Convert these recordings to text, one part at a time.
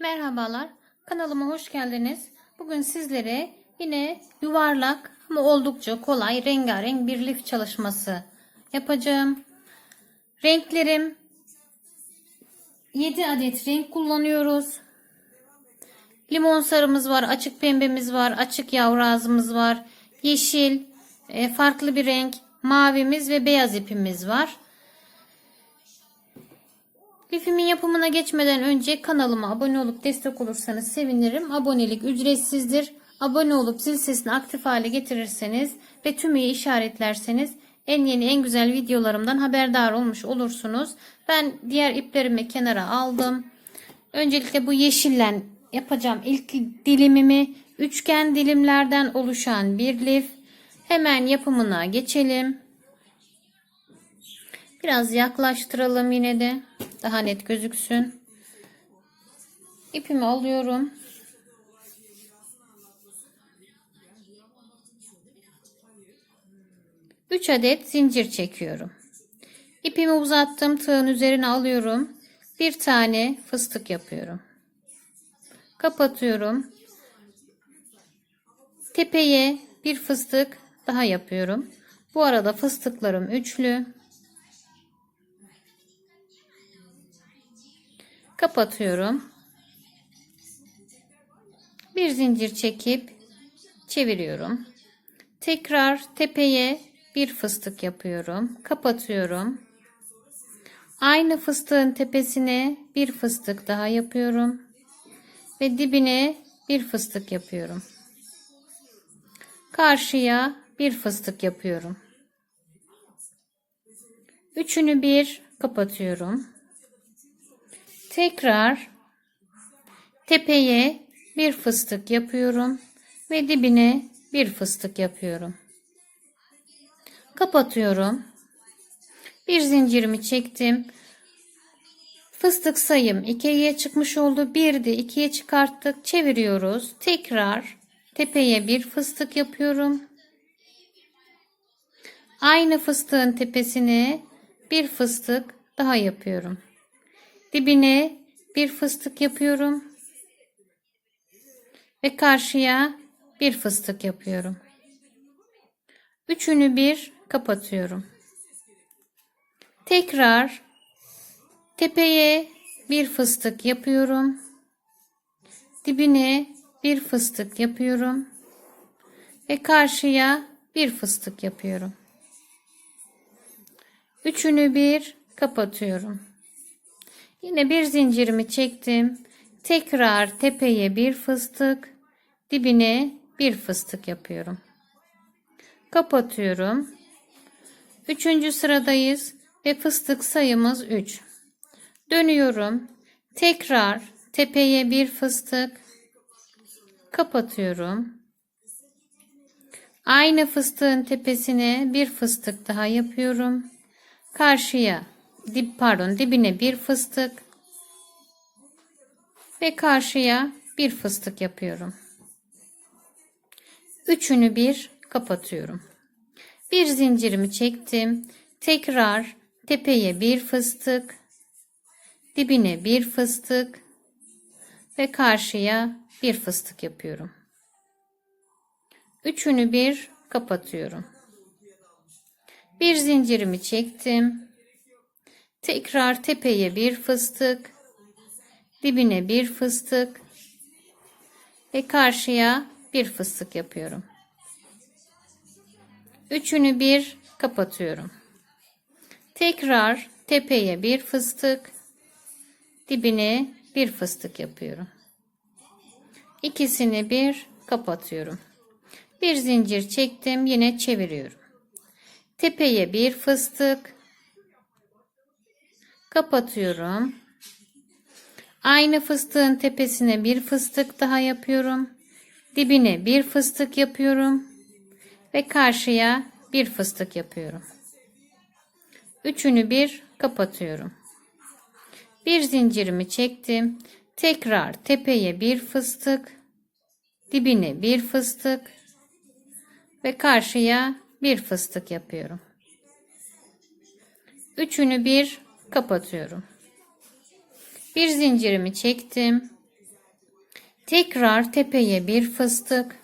Merhabalar, kanalıma hoş geldiniz. Bugün sizlere yine yuvarlak ama oldukça kolay rengarenk bir lif çalışması yapacağım. Renklerim 7 adet renk kullanıyoruz. Limon sarımız var, açık pembemiz var, açık yavru var, yeşil, e, farklı bir renk, mavimiz ve beyaz ipimiz var. Lifimin yapımına geçmeden önce kanalıma abone olup destek olursanız sevinirim. Abonelik ücretsizdir. Abone olup zil sesini aktif hale getirirseniz ve tümüyü işaretlerseniz en yeni en güzel videolarımdan haberdar olmuş olursunuz. Ben diğer iplerimi kenara aldım. Öncelikle bu yeşillen yapacağım ilk dilimimi üçgen dilimlerden oluşan bir lif. Hemen yapımına geçelim. Biraz yaklaştıralım yine de. Daha net gözüksün. İpimi alıyorum. Üç adet zincir çekiyorum. İpimi uzattım. Tığın üzerine alıyorum. Bir tane fıstık yapıyorum. Kapatıyorum. Tepeye bir fıstık daha yapıyorum. Bu arada fıstıklarım üçlü. Kapatıyorum. Bir zincir çekip çeviriyorum. Tekrar tepeye bir fıstık yapıyorum. Kapatıyorum. Aynı fıstığın tepesine bir fıstık daha yapıyorum. Ve dibine bir fıstık yapıyorum. Karşıya bir fıstık yapıyorum. Üçünü bir kapatıyorum. Tekrar tepeye bir fıstık yapıyorum ve dibine bir fıstık yapıyorum. Kapatıyorum. Bir zincirimi çektim. Fıstık sayım 2'ye çıkmış oldu. Bir de 2'ye çıkarttık. Çeviriyoruz. Tekrar tepeye bir fıstık yapıyorum. Aynı fıstığın tepesine bir fıstık daha yapıyorum. Dibine bir fıstık yapıyorum. Ve karşıya bir fıstık yapıyorum. Üçünü bir kapatıyorum. Tekrar tepeye bir fıstık yapıyorum. Dibine bir fıstık yapıyorum. Ve karşıya bir fıstık yapıyorum. Üçünü bir kapatıyorum. Yine bir zincirimi çektim. Tekrar tepeye bir fıstık, dibine bir fıstık yapıyorum. Kapatıyorum. Üçüncü sıradayız ve fıstık sayımız 3. Dönüyorum. Tekrar tepeye bir fıstık. Kapatıyorum. Aynı fıstığın tepesine bir fıstık daha yapıyorum. Karşıya dip pardon dibine bir fıstık ve karşıya bir fıstık yapıyorum. Üçünü bir kapatıyorum. Bir zincirimi çektim. Tekrar tepeye bir fıstık, dibine bir fıstık ve karşıya bir fıstık yapıyorum. Üçünü bir kapatıyorum. Bir zincirimi çektim. Tekrar tepeye bir fıstık, dibine bir fıstık ve karşıya bir fıstık yapıyorum. Üçünü bir kapatıyorum. Tekrar tepeye bir fıstık, dibine bir fıstık yapıyorum. İkisini bir kapatıyorum. Bir zincir çektim, yine çeviriyorum. Tepeye bir fıstık, kapatıyorum. Aynı fıstığın tepesine bir fıstık daha yapıyorum. Dibine bir fıstık yapıyorum ve karşıya bir fıstık yapıyorum. Üçünü bir kapatıyorum. Bir zincirimi çektim. Tekrar tepeye bir fıstık, dibine bir fıstık ve karşıya bir fıstık yapıyorum. Üçünü bir kapatıyorum. Bir zincirimi çektim. Tekrar tepeye bir fıstık.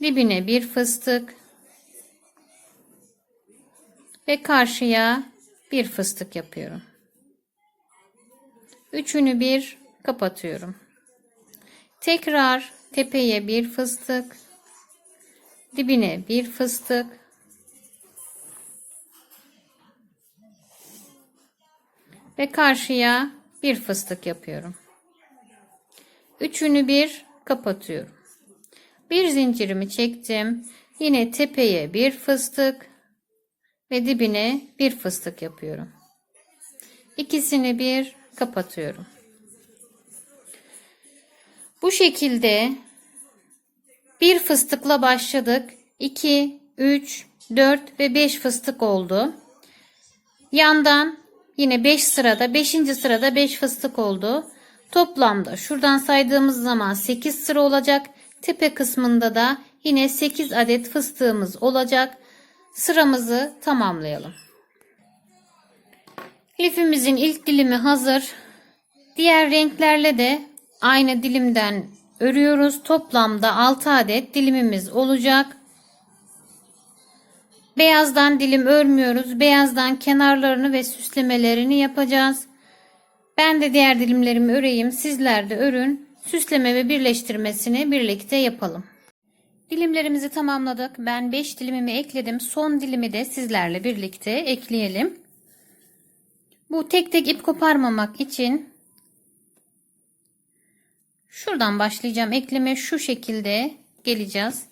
Dibine bir fıstık. Ve karşıya bir fıstık yapıyorum. Üçünü bir kapatıyorum. Tekrar tepeye bir fıstık. Dibine bir fıstık. Ve karşıya bir fıstık yapıyorum. Üçünü bir kapatıyorum. Bir zincirimi çektim. Yine tepeye bir fıstık ve dibine bir fıstık yapıyorum. İkisini bir kapatıyorum. Bu şekilde bir fıstıkla başladık. 2, 3, 4 ve 5 fıstık oldu. Yandan yine 5 sırada 5. sırada 5 fıstık oldu. Toplamda şuradan saydığımız zaman 8 sıra olacak. Tepe kısmında da yine 8 adet fıstığımız olacak. Sıramızı tamamlayalım. Lifimizin ilk dilimi hazır. Diğer renklerle de aynı dilimden örüyoruz. Toplamda 6 adet dilimimiz olacak. Beyazdan dilim örmüyoruz. Beyazdan kenarlarını ve süslemelerini yapacağız. Ben de diğer dilimlerimi öreyim. Sizler de örün. Süsleme ve birleştirmesini birlikte yapalım. Dilimlerimizi tamamladık. Ben 5 dilimimi ekledim. Son dilimi de sizlerle birlikte ekleyelim. Bu tek tek ip koparmamak için şuradan başlayacağım. Ekleme şu şekilde geleceğiz.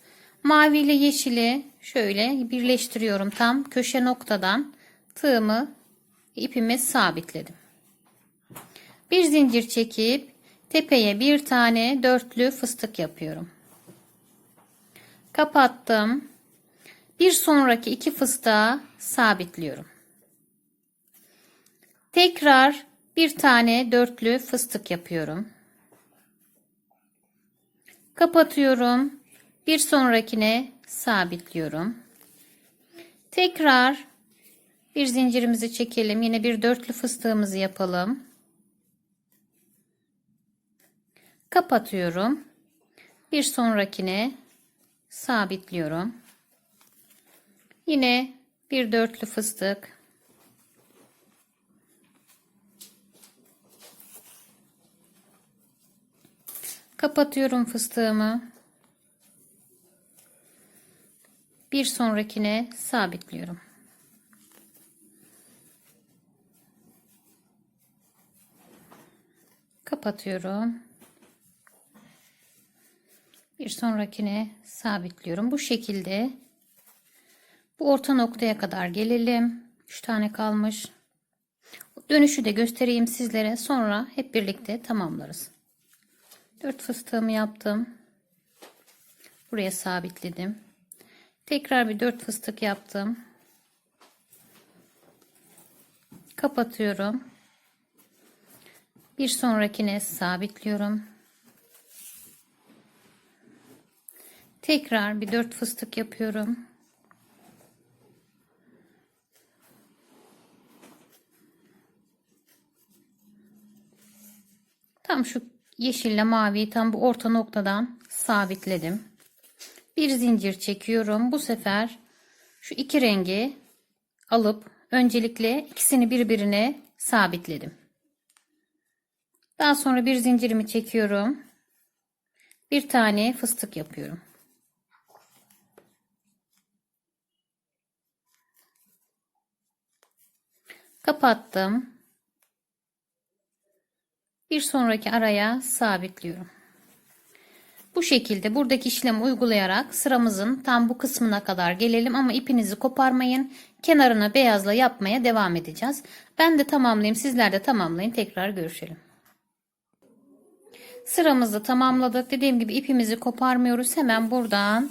Mavi ile yeşili şöyle birleştiriyorum. Tam köşe noktadan tığımı ipimi sabitledim. Bir zincir çekip tepeye bir tane dörtlü fıstık yapıyorum. Kapattım. Bir sonraki iki fıstığa sabitliyorum. Tekrar bir tane dörtlü fıstık yapıyorum. Kapatıyorum. Bir sonrakine sabitliyorum. Tekrar bir zincirimizi çekelim. Yine bir dörtlü fıstığımızı yapalım. Kapatıyorum. Bir sonrakine sabitliyorum. Yine bir dörtlü fıstık. Kapatıyorum fıstığımı. Bir sonrakine sabitliyorum. Kapatıyorum. Bir sonrakine sabitliyorum. Bu şekilde bu orta noktaya kadar gelelim. 3 tane kalmış. Dönüşü de göstereyim sizlere. Sonra hep birlikte tamamlarız. 4 fıstığımı yaptım. Buraya sabitledim. Tekrar bir 4 fıstık yaptım. Kapatıyorum. Bir sonrakine sabitliyorum. Tekrar bir 4 fıstık yapıyorum. Tam şu yeşille maviyi tam bu orta noktadan sabitledim. Bir zincir çekiyorum. Bu sefer şu iki rengi alıp öncelikle ikisini birbirine sabitledim. Daha sonra bir zincirimi çekiyorum. Bir tane fıstık yapıyorum. Kapattım. Bir sonraki araya sabitliyorum. Bu şekilde buradaki işlemi uygulayarak sıramızın tam bu kısmına kadar gelelim ama ipinizi koparmayın. Kenarına beyazla yapmaya devam edeceğiz. Ben de tamamlayayım. Sizler de tamamlayın. Tekrar görüşelim. Sıramızı tamamladık. Dediğim gibi ipimizi koparmıyoruz. Hemen buradan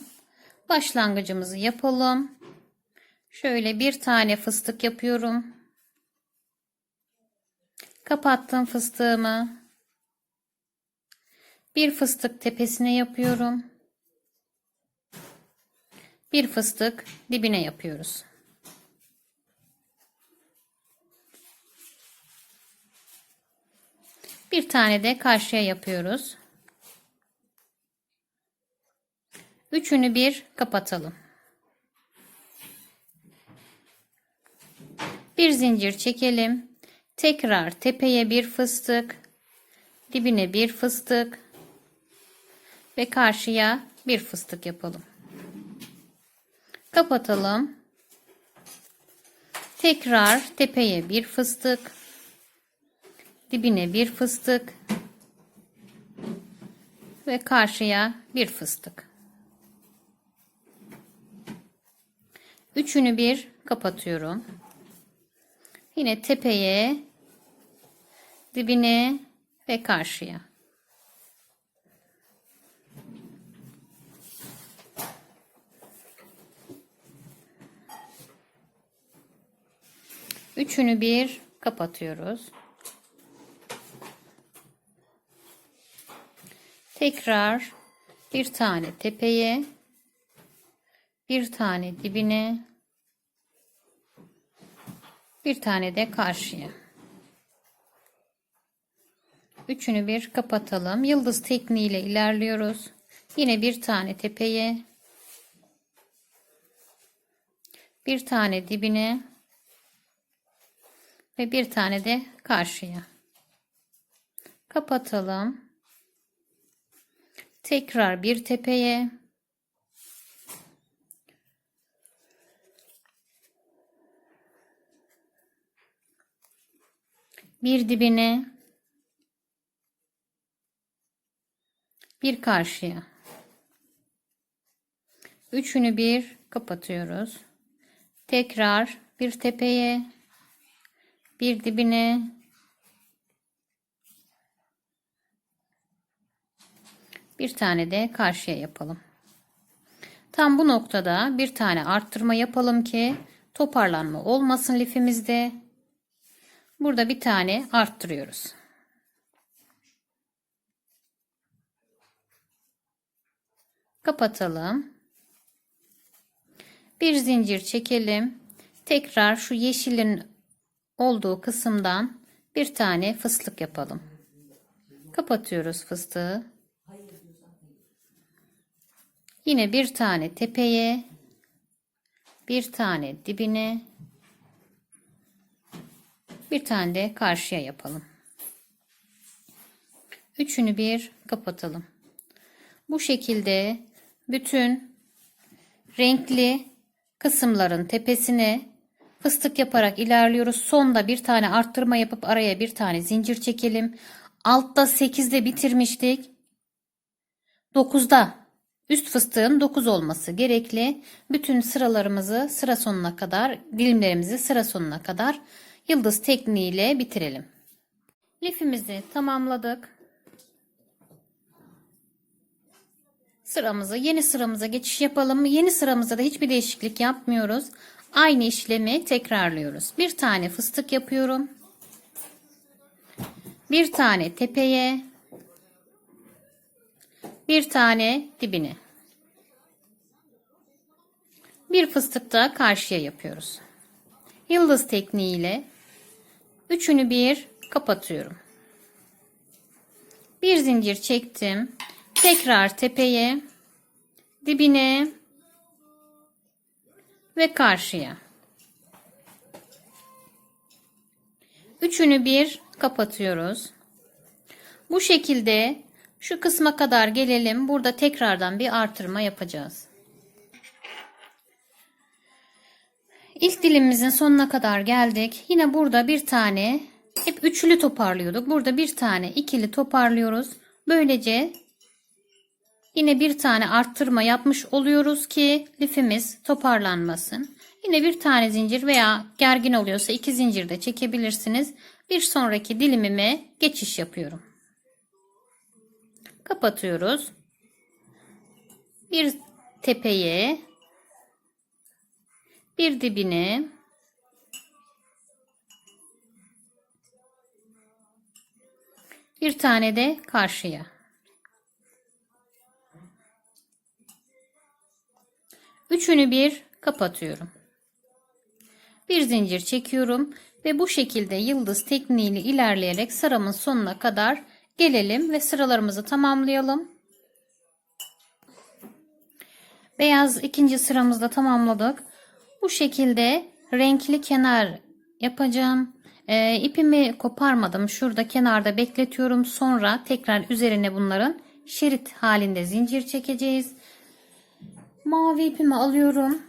başlangıcımızı yapalım. Şöyle bir tane fıstık yapıyorum. Kapattım fıstığımı. Bir fıstık tepesine yapıyorum. Bir fıstık dibine yapıyoruz. Bir tane de karşıya yapıyoruz. Üçünü bir kapatalım. Bir zincir çekelim. Tekrar tepeye bir fıstık, dibine bir fıstık ve karşıya bir fıstık yapalım. Kapatalım. Tekrar tepeye bir fıstık, dibine bir fıstık ve karşıya bir fıstık. Üçünü bir kapatıyorum. Yine tepeye, dibine ve karşıya. Üçünü bir kapatıyoruz. Tekrar bir tane tepeye, bir tane dibine, bir tane de karşıya. Üçünü bir kapatalım. Yıldız tekniğiyle ilerliyoruz. Yine bir tane tepeye, bir tane dibine ve bir tane de karşıya. Kapatalım. Tekrar bir tepeye, bir dibine, bir karşıya. Üçünü bir kapatıyoruz. Tekrar bir tepeye, bir dibine, bir tane de karşıya yapalım. Tam bu noktada bir tane arttırma yapalım ki toparlanma olmasın lifimizde. Burada bir tane arttırıyoruz. Kapatalım. Bir zincir çekelim. Tekrar şu yeşilin olduğu kısımdan bir tane fıstık yapalım. Kapatıyoruz fıstığı. Yine bir tane tepeye, bir tane dibine, bir tane de karşıya yapalım. Üçünü bir kapatalım. Bu şekilde bütün renkli kısımların tepesine fıstık yaparak ilerliyoruz. Sonda bir tane arttırma yapıp araya bir tane zincir çekelim. Altta 8'de bitirmiştik. 9'da üst fıstığın 9 olması gerekli. Bütün sıralarımızı sıra sonuna kadar, dilimlerimizi sıra sonuna kadar yıldız tekniğiyle bitirelim. Lifimizi tamamladık. Sıramızı yeni sıramıza geçiş yapalım. Yeni sıramızda da hiçbir değişiklik yapmıyoruz. Aynı işlemi tekrarlıyoruz. Bir tane fıstık yapıyorum. Bir tane tepeye. Bir tane dibine. Bir fıstık da karşıya yapıyoruz. Yıldız tekniğiyle üçünü bir kapatıyorum. Bir zincir çektim. Tekrar tepeye, dibine ve karşıya. Üçünü bir kapatıyoruz. Bu şekilde şu kısma kadar gelelim. Burada tekrardan bir artırma yapacağız. İlk dilimimizin sonuna kadar geldik. Yine burada bir tane hep üçlü toparlıyorduk. Burada bir tane ikili toparlıyoruz. Böylece yine bir tane arttırma yapmış oluyoruz ki lifimiz toparlanmasın. Yine bir tane zincir veya gergin oluyorsa iki zincir de çekebilirsiniz. Bir sonraki dilimime geçiş yapıyorum. Kapatıyoruz. Bir tepeye bir dibine bir tane de karşıya. Üçünü bir kapatıyorum. Bir zincir çekiyorum ve bu şekilde yıldız tekniğiyle ilerleyerek sıramın sonuna kadar gelelim ve sıralarımızı tamamlayalım. Beyaz ikinci sıramızda tamamladık. Bu şekilde renkli kenar yapacağım. Ee, ipimi koparmadım. Şurada kenarda bekletiyorum. Sonra tekrar üzerine bunların şerit halinde zincir çekeceğiz. Mavi ipimi alıyorum.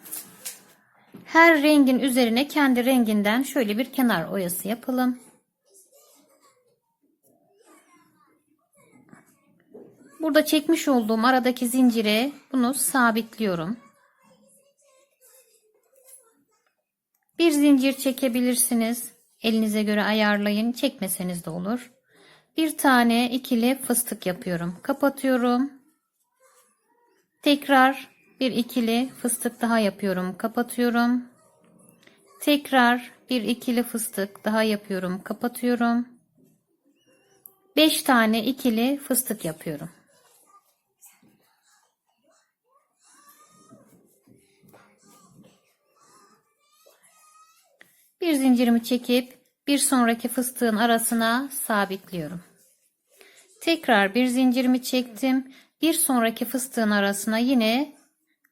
Her rengin üzerine kendi renginden şöyle bir kenar oyası yapalım. Burada çekmiş olduğum aradaki zincire bunu sabitliyorum. Bir zincir çekebilirsiniz. Elinize göre ayarlayın. Çekmeseniz de olur. Bir tane ikili fıstık yapıyorum. Kapatıyorum. Tekrar bir ikili fıstık daha yapıyorum. Kapatıyorum. Tekrar bir ikili fıstık daha yapıyorum. Kapatıyorum. 5 tane ikili fıstık yapıyorum. Bir zincirimi çekip bir sonraki fıstığın arasına sabitliyorum. Tekrar bir zincirimi çektim. Bir sonraki fıstığın arasına yine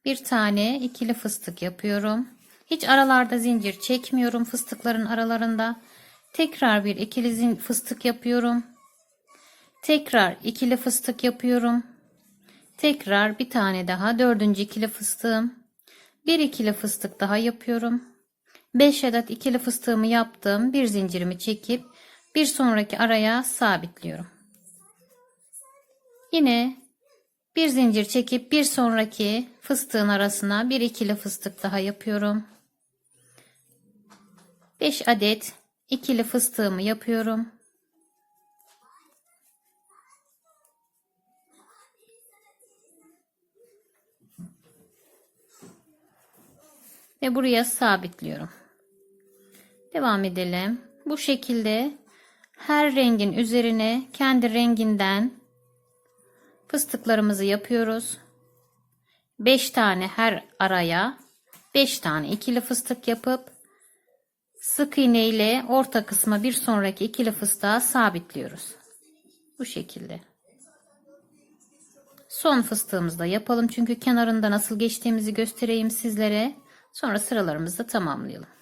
bir tane ikili fıstık yapıyorum. Hiç aralarda zincir çekmiyorum fıstıkların aralarında. Tekrar bir ikili fıstık yapıyorum. Tekrar ikili fıstık yapıyorum. Tekrar bir tane daha dördüncü ikili fıstığım. Bir ikili fıstık daha yapıyorum. 5 adet ikili fıstığımı yaptım. Bir zincirimi çekip bir sonraki araya sabitliyorum. Yine bir zincir çekip bir sonraki fıstığın arasına bir ikili fıstık daha yapıyorum. 5 adet ikili fıstığımı yapıyorum. Ve buraya sabitliyorum. Devam edelim. Bu şekilde her rengin üzerine kendi renginden fıstıklarımızı yapıyoruz. 5 tane her araya 5 tane ikili fıstık yapıp sık iğne ile orta kısma bir sonraki ikili fıstığa sabitliyoruz. Bu şekilde. Son fıstığımızı da yapalım çünkü kenarında nasıl geçtiğimizi göstereyim sizlere. Sonra sıralarımızı da tamamlayalım.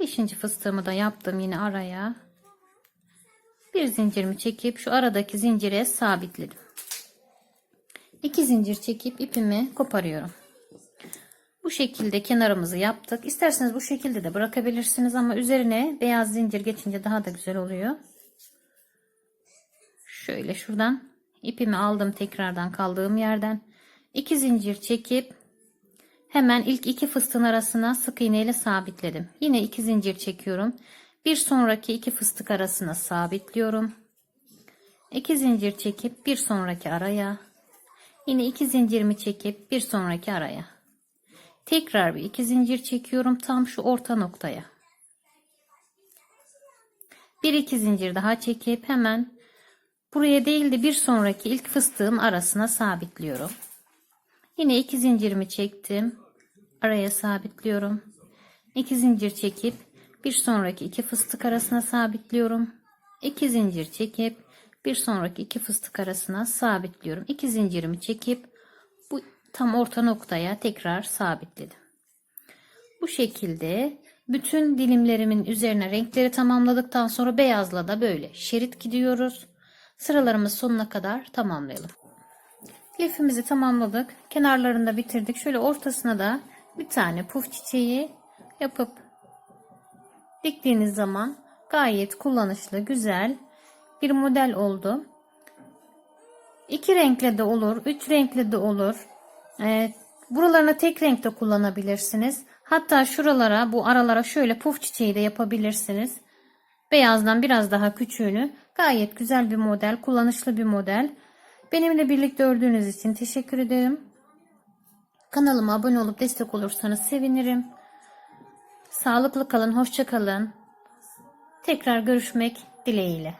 Beşinci fıstığımı da yaptım yine araya. Bir zincirimi çekip şu aradaki zincire sabitledim. İki zincir çekip ipimi koparıyorum. Bu şekilde kenarımızı yaptık. İsterseniz bu şekilde de bırakabilirsiniz ama üzerine beyaz zincir geçince daha da güzel oluyor. Şöyle şuradan ipimi aldım tekrardan kaldığım yerden. iki zincir çekip hemen ilk iki fıstığın arasına sık iğne ile sabitledim. Yine iki zincir çekiyorum. Bir sonraki iki fıstık arasına sabitliyorum. İki zincir çekip bir sonraki araya. Yine iki zincirimi çekip bir sonraki araya. Tekrar bir iki zincir çekiyorum tam şu orta noktaya. Bir iki zincir daha çekip hemen buraya değil de bir sonraki ilk fıstığın arasına sabitliyorum. Yine iki zincirimi çektim. Araya sabitliyorum. İki zincir çekip bir sonraki iki fıstık arasına sabitliyorum. İki zincir çekip bir sonraki iki fıstık arasına sabitliyorum. İki zincirimi çekip bu tam orta noktaya tekrar sabitledim. Bu şekilde bütün dilimlerimin üzerine renkleri tamamladıktan sonra beyazla da böyle şerit gidiyoruz. Sıralarımız sonuna kadar tamamlayalım. Lifimizi tamamladık. Kenarlarında bitirdik. Şöyle ortasına da bir tane puf çiçeği yapıp diktiğiniz zaman gayet kullanışlı, güzel bir model oldu. İki renkle de olur, üç renkle de olur. Ee, buralarına tek renkte kullanabilirsiniz. Hatta şuralara, bu aralara şöyle puf çiçeği de yapabilirsiniz. Beyazdan biraz daha küçüğünü. Gayet güzel bir model, kullanışlı bir model. Benimle birlikte ördüğünüz için teşekkür ederim. Kanalıma abone olup destek olursanız sevinirim. Sağlıklı kalın, hoşça kalın. Tekrar görüşmek dileğiyle.